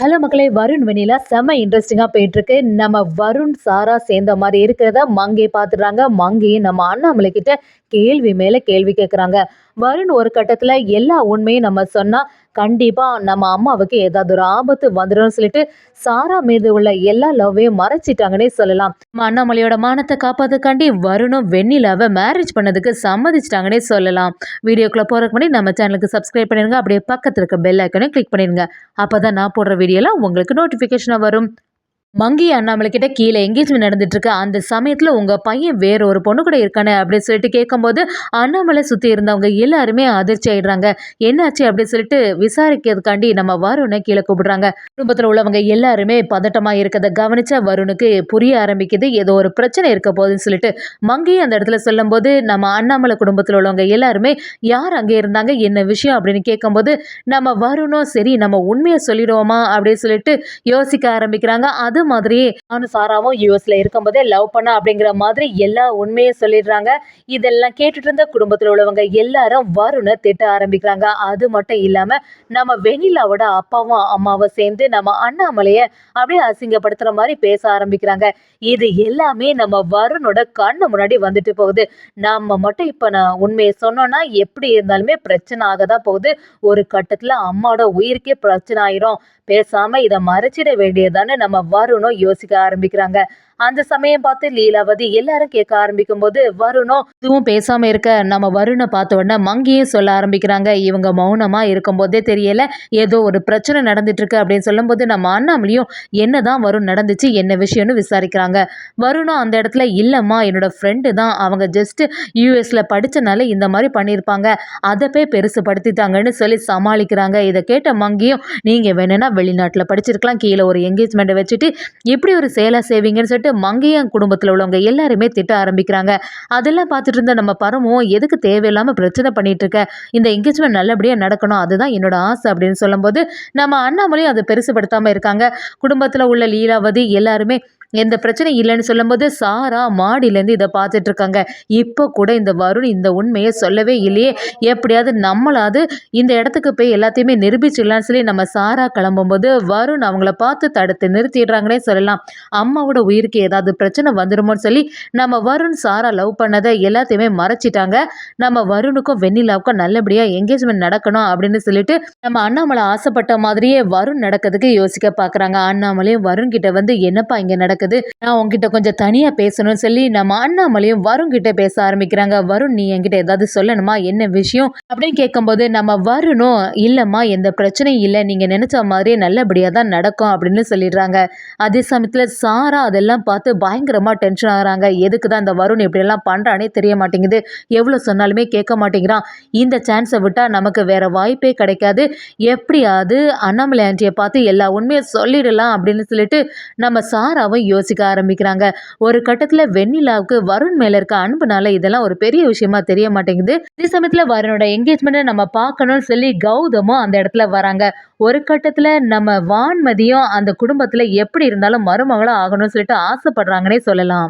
Hello மக்களே வருண் வெண்ணிலா செம்ம இன்ட்ரெஸ்டிங்காக போயிட்டுருக்கு. நம்ம வருண் சாரா சேர்ந்த மாதிரி இருக்கிறத மங்கை பார்த்துடுறாங்க. மங்கி நம்ம அண்ணாமலை கிட்ட கேள்வி மேலே கேள்வி கேட்குறாங்க வருண் ஒரு கட்டத்தில் எல்லா உண்மையும் நம்ம சொன்னால் கண்டிப்பாக நம்ம அம்மாவுக்கு ஏதாவது ஒரு ஆபத்து வந்துடும் சொல்லிட்டு சாரா மீது உள்ள எல்லா லவ்வையும் மறைச்சிட்டாங்கன்னே சொல்லலாம். அண்ணாமலையோட மானத்தை காப்பாத்துக்காண்டி வருணும் வெண்ணிலாவை மேரேஜ் பண்ணதுக்கு சம்மதிச்சிட்டாங்கன்னே சொல்லலாம். வீடியோக்குள்ளே போகிறதுக்கு முன்னாடி நம்ம சேனலுக்கு சப்ஸ்கிரைப் பண்ணிடுங்க அப்படியே பக்கத்தில் இருக்க பெல் ஐக்கனையும் கிளிக் பண்ணிடுங்க அப்போ தான் நான் போடுற வீடியோலாம் உங்களுக்கு நோட்டிஃபிகேஷனாக வரும். மங்கி அண்ணாமலை கிட்ட கீழே எங்கேஜ்மெண்ட் நடந்துட்டு இருக்கு அந்த சமயத்தில் உங்கள் பையன் வேற ஒரு பொண்ணு கூட இருக்கானே அப்படின்னு சொல்லிட்டு கேட்கும்போது அண்ணாமலை சுற்றி இருந்தவங்க எல்லாருமே அதிர்ச்சி ஆயிடுறாங்க. என்னாச்சு அப்படின்னு சொல்லிட்டு விசாரிக்கிறதுக்காண்டி நம்ம வருணை கீழே கூப்பிடுறாங்க. குடும்பத்தில் உள்ளவங்க எல்லாருமே பதட்டமாக இருக்கிறத கவனிச்சா வருணுக்கு புரிய ஆரம்பிக்குது. ஏதோ ஒரு பிரச்சனை இருக்க போகுதுன்னு சொல்லிட்டு மங்கி அந்த இடத்துல சொல்லும்போது நம்ம அண்ணாமலை குடும்பத்தில் உள்ளவங்க எல்லாருமே யார் அங்கே இருந்தாங்க என்ன விஷயம் அப்படின்னு கேட்கும்போது நம்ம வருணும் சரி நம்ம உண்மையை சொல்லிடுவோமா அப்படின்னு சொல்லிட்டு யோசிக்க ஆரம்பிக்கிறாங்க. அது மாதிரி அனுசாராவும் சாராவும் யூஎஸ்ல இருக்கும்போதே லவ் பண்ண அப்படிங்கிற மாதிரி எல்லா உண்மையை சொல்லிடுறாங்க. இதெல்லாம் கேட்டுட்டு இருந்த குடும்பத்தில் உள்ளவங்க எல்லாரும் வருணை திட்ட ஆரம்பிக்கிறாங்க. அது மட்டும் இல்லாம நம்ம வெண்ணிலாவோட அப்பாவும் அம்மாவும் சேர்ந்து நம்ம அண்ணாமலைய அப்படியே அசிங்கப்படுத்துற மாதிரி பேச ஆரம்பிக்கிறாங்க. இது எல்லாமே நம்ம வருணோட கண்ணு முன்னாடி வந்துட்டு போகுது. நம்ம மட்டும் இப்ப நான் உண்மையை சொன்னோம்னா எப்படி இருந்தாலுமே பிரச்சனை ஆக தான் போகுது. ஒரு கட்டத்துல அம்மாவோட உயிருக்கே பிரச்சனை ஆயிரும். பேசாம இதை மறைச்சிட வேண்டியதான்னு நம்ம வருணும் யோசிக்க ஆரம்பிக்கிறாங்க. அந்த சமயம் பார்த்து லீலாவதி எல்லாரும் கேட்க ஆரம்பிக்கும் போது வருணும் இதுவும் பேசாம இருக்க. நம்ம வருணை பார்த்த உடனே மங்கியும் சொல்ல ஆரம்பிக்கிறாங்க. இவங்க மௌனமா இருக்கும்போதே தெரியல. ஏதோ ஒரு பிரச்சனை நடந்துட்டு இருக்கு அப்படின்னு சொல்லும்போது நம்ம அண்ணாமலையும் என்னதான் வரும் நடந்துச்சு என்ன விஷயம்னு விசாரிக்கிறாங்க. வருணும் அந்த இடத்துல இல்லைம்மா என்னோட ஃப்ரெண்டு தான். அவங்க ஜஸ்ட் யூஎஸ்ல படிச்சனால இந்த மாதிரி பண்ணியிருப்பாங்க. அதை போய் பெருசுப்படுத்திட்டாங்கன்னு சொல்லி சமாளிக்கிறாங்க. இதை கேட்ட மங்கியும் நீங்கள் வேணும்னா வெளிநாட்டில் படிச்சிருக்கலாம். கீழே ஒரு என்கேஜ்மெண்ட்டை வச்சுட்டு இப்படி ஒரு சேலை செய்வீங்கன்னு சொல்லிட்டு மங்கையன் குடும்பத்தில் உள்ளவங்க எல்லாருமே திட்ட ஆரம்பிக்கிறாங்க. அதெல்லாம் பார்த்துட்டு இருந்த நம்ம பரமும் எதுக்கு தேவையில்லாமல் பிரச்சனை பண்ணிட்டு இருக்க? இந்த என்கேஜ்மெண்ட் நல்லபடியாக நடக்கணும். அதுதான் என்னோட ஆசை அப்படின்னு சொல்லும்போது நம்ம அண்ணாமலையும் அதை பெருசுப்படுத்தாமல் இருக்காங்க. குடும்பத்தில் உள்ள லீலாவதி எல்லாருமே எந்த பிரச்சனை இல்லைன்னு சொல்லும்போது சாரா மாடியிலேருந்து இதை பார்த்துட்டு இருக்காங்க இப்போ கூட இந்த வருண் இந்த உண்மையை சொல்லவே இல்லையே. எப்படியாவது நம்மளாவது இந்த இடத்துக்கு போய் எல்லாத்தையுமே நிரூபிச்சிடலாம்னு சொல்லி நம்ம சாரா கிளம்பும்போது வருண் அவங்கள பார்த்து தடுத்து நிறுத்திடுறாங்கன்னே சொல்லலாம். அம்மாவோட உயிருக்கு ஏதாவது பிரச்சனை வந்துடுமோன்னு சொல்லி நம்ம வருண் சாரா லவ் பண்ணதை எல்லாத்தையுமே மறைச்சிட்டாங்க. நம்ம வருணுக்கும் வெண்ணிலாவுக்கும் நல்லபடியாக என்கேஜ்மெண்ட் நடக்கணும் அப்படின்னு சொல்லிட்டு நம்ம அண்ணாமலை ஆசைப்பட்ட மாதிரியே வருண் நடக்கிறதுக்கு யோசிக்க பார்க்குறாங்க. அண்ணாமலையும் வருண் கிட்ட வந்து என்னப்பா இங்கே நடக்க நடக்குது நான் உங்ககிட்ட கொஞ்சம் தனியாக பேசணும்னு சொல்லி நம்ம அண்ணாமலையும் வருண் கிட்ட பேச ஆரம்பிக்கிறாங்க. வருண் நீ என்கிட்ட ஏதாவது சொல்லணுமா? என்ன விஷயம்? அப்படின்னு கேட்கும்போது நம்ம வருணும் இல்லைம்மா எந்த பிரச்சனையும் இல்லை. நீங்கள் நினச்ச மாதிரியே நல்லபடியாக தான் நடக்கும் அப்படின்னு சொல்லிடுறாங்க. அதே சமயத்தில் சாரா அதெல்லாம் பார்த்து பயங்கரமாக டென்ஷன் ஆகிறாங்க. எதுக்கு தான் இந்த வருண் இப்படியெல்லாம் பண்ணுறானே தெரிய மாட்டேங்குது. எவ்வளோ சொன்னாலுமே கேட்க மாட்டேங்கிறான். இந்த சான்ஸை விட்டால் நமக்கு வேற வாய்ப்பே கிடைக்காது. எப்படியாவது அண்ணாமலை ஆண்டியை பார்த்து எல்லா உண்மையை சொல்லிடலாம் அப்படின்னு சொல்லிட்டு நம்ம சாராவும் யோசிக்க ஆரம்பிக்கிறாங்க. ஒரு கட்டத்தில் வெண்ணிலாவுக்கு வருண் மேலே இருக்க அன்புனால இதெல்லாம் ஒரு பெரிய விஷயமா தெரிய மாட்டேங்குது. இதே சமயத்தில் வருணோட என்கேஜ்மெண்ட்டை நம்ம பார்க்கணும்னு சொல்லி கௌதமும் அந்த இடத்துல வராங்க. ஒரு கட்டத்தில் நம்ம வான்மதியும் அந்த குடும்பத்தில் எப்படி இருந்தாலும் மருமகளும் ஆகணும்னு சொல்லிட்டு ஆசைப்படுறாங்கன்னே சொல்லலாம்.